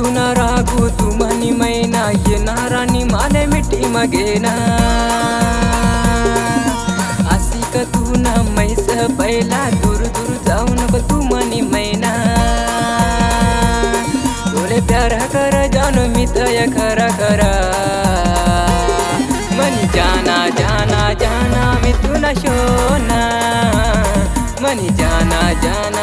तू ना रागू तू म्हणी मैना येणार आणि माले मिठी मगेना असी का तू ना मैस पहिला दूर दूर जाऊ नको तू मनी मैना तुले प्यार कर जानो मी तय खरा खरा मनी जाना जाना जाना मी तुला शोना मनी जाना जाना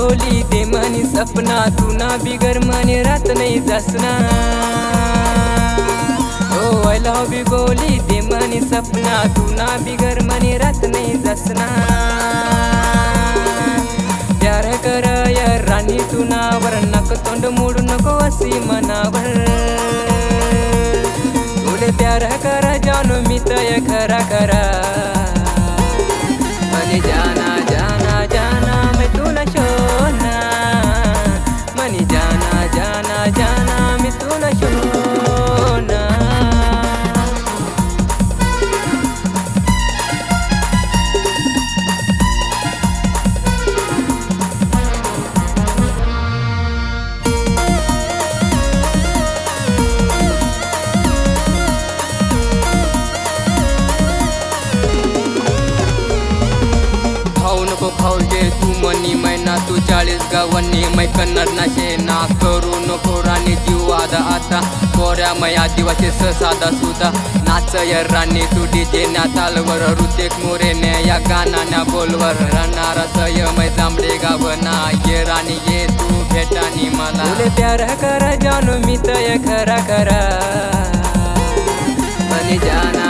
बोली दे मनी सपना तू ना बिगर मनी रात नाही जसना. ओ आय लव यू बोली दे मनी सपना तू ना बिगर मनी रात नाही जसना. प्यार कर यार राणी तू नको तोंड मोडू नको असी मनावर. तुले प्यार कर जानू मी तय खरा खरा. जा नको खाऊ दे तू मनी मैना तू चाळीस गावांनी मै कन्नड नाशे ना करू नको राणी जीव आदा आता. कोऱ्या मै आदिवासी स साधा सुधा नाच या राणी तू डीजे ना तालवर ऋतिक मोरे ने या गाना बोलवर. राहणारा सय मै जांभळे गावना ये राणी ये तू भेटानी मला. तुले प्यार कर जानू मी तय खरा खरा. मनी जाना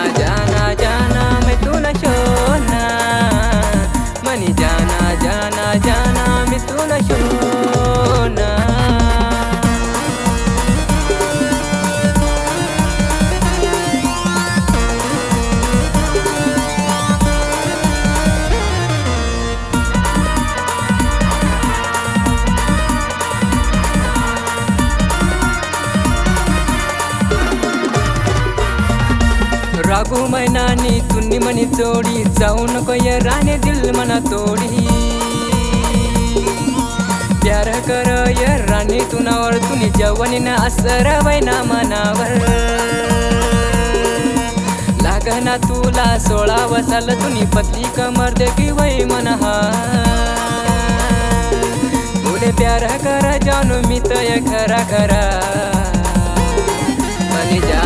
राघू मैनानी तुन्नी मनी जोडी जाऊ नको ये राणे दिल मना तोडी. प्यार कर ये राणी तुनावर तुनी जवानी ना असर वैना मनावर. लागना तुला सोळा वसाल तुनी पतली कमर देखी वै मनहा तुले प्यार कर जानू मी तय खरा खरा. जा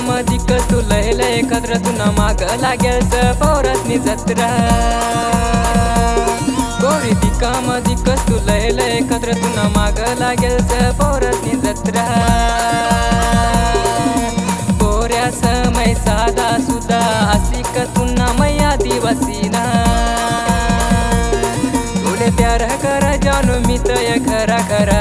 सामाजिक दिका तू लय लय तुना माग लागेल पोरात मी जत्रा. गोरी दिका दिक तू लय लय कद्र तुना माग लागेल पोरात मी जत्रा. पोऱ्या समय साधा सुद्धा असी क तुना मैया आदिवासी ना तुले प्यार कर जानू मी तय खरा खरा.